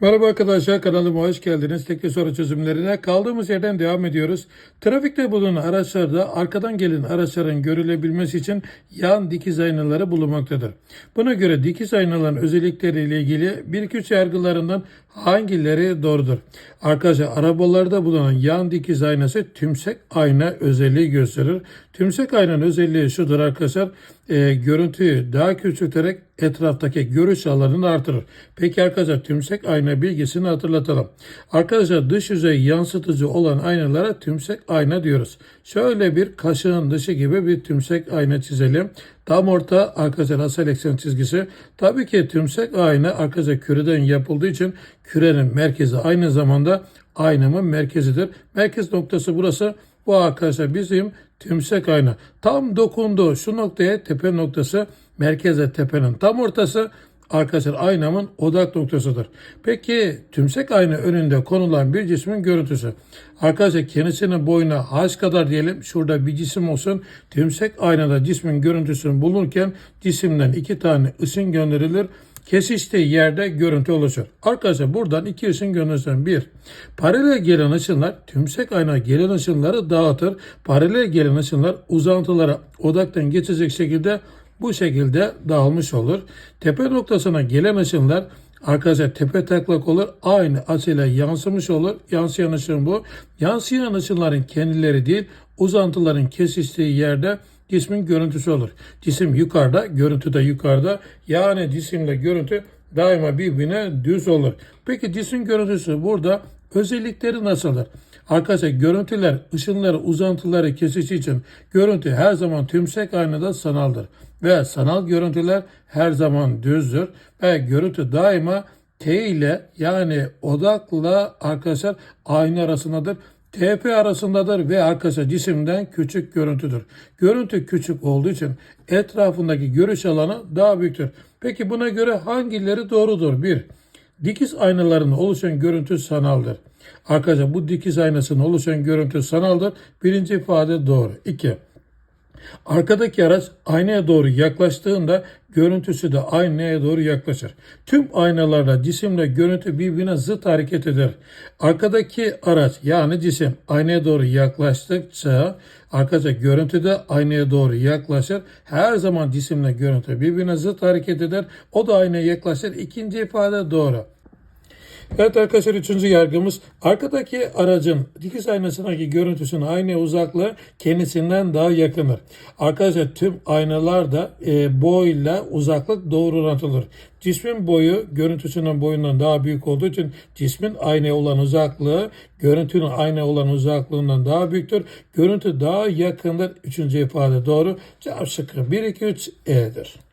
Merhaba arkadaşlar kanalıma hoş geldiniz. Tekli soru çözümlerine kaldığımız yerden devam ediyoruz. Trafikte bulunan araçlarda arkadan gelen araçların görülebilmesi için yan dikiz aynaları bulunmaktadır. Buna göre dikiz aynaların özellikleriyle ilgili 1-2-3 yargılarından hangileri doğrudur? Arkadaşlar arabalarda bulunan yan dikiz aynası tümsek ayna özelliği gösterir. Tümsek aynanın özelliği şudur arkadaşlar. E, görüntüyü daha küçülterek etraftaki görüş alanını artırır. Peki arkadaşlar tümsek ayna bilgisini hatırlatalım. Arkadaşlar dış yüzey yansıtıcı olan aynalara tümsek ayna diyoruz. Şöyle bir kaşığın dışı gibi bir tümsek ayna çizelim. Tam orta arkadaşlar asal eksen çizgisi. Tabii ki tümsek ayna arkadaşlar küreden yapıldığı için kürenin merkezi aynı zamanda aynamın merkezidir. Merkez noktası burası. Bu arkadaşlar bizim tümsek ayna. Tam dokunduğu şu noktaya tepe noktası merkeze tepenin tam ortası arkadaşlar aynamın odak noktasıdır. Peki tümsek ayna önünde konulan bir cismin görüntüsü. Arkadaşlar kendisinin boyuna h kadar diyelim şurada bir cisim olsun. Tümsek aynada cismin görüntüsünü bulunurken cisimden iki tane ışın gönderilir kesiştiği yerde görüntü oluşur. Arkadaşlar buradan iki ışın gönderirsen bir. Paralel gelen ışınlar tümsek ayna gelen ışınları dağıtır. Paralel gelen ışınlar uzantılara odaktan geçecek şekilde bu şekilde dağılmış olur. Tepe noktasına gelen ışınlar arkadaşlar tepe taklak olur. Aynı açıyla yansımış olur. Yansıyan ışın bu. Yansıyan ışınların kendileri değil uzantıların kesiştiği yerde cismin görüntüsü olur. Cisim yukarıda, görüntü de yukarıda. Yani cisimle görüntü daima birbirine düz olur. Peki cisim görüntüsü burada özellikleri nasıldır? Arkadaşlar görüntüler, ışınları, uzantıları kesişi için görüntü her zaman tümsek aynada sanaldır. Ve sanal görüntüler her zaman düzdür. Ve görüntü daima T ile yani odakla arkadaşlar ayna arasındadır. TP arasındadır ve arkadaşlar cisimden küçük görüntüdür. Görüntü küçük olduğu için etrafındaki görüş alanı daha büyüktür. Peki buna göre hangileri doğrudur? 1. Dikiz aynalarının oluşan görüntü sanaldır. Arkadaşlar bu dikiz aynasının oluşan görüntü sanaldır. Birinci ifade doğru. 2. Arkadaki araç aynaya doğru yaklaştığında görüntüsü de aynaya doğru yaklaşır. Tüm aynalarda cisimle görüntü birbirine zıt hareket eder. Arkadaki araç yani cisim aynaya doğru yaklaştıkça arkadaşlar görüntü de aynaya doğru yaklaşır. Her zaman cisimle görüntü birbirine zıt hareket eder. O da aynaya yaklaşır. İkinci ifade doğru. Evet arkadaşlar üçüncü yargımız arkadaki aracın dikiz aynasındaki görüntüsünün aynı uzaklığı kendisinden daha yakındır. Arkadaşlar tüm aynalarda e, boyla uzaklık doğru orantılıdır. Cismin boyu görüntüsünün boyundan daha büyük olduğu için cismin aynaya olan uzaklığı görüntünün aynaya olan uzaklığından daha büyüktür. Görüntü daha yakındır. Üçüncü ifade doğru. Cevap şıkkı 1, 2, 3 E'dir.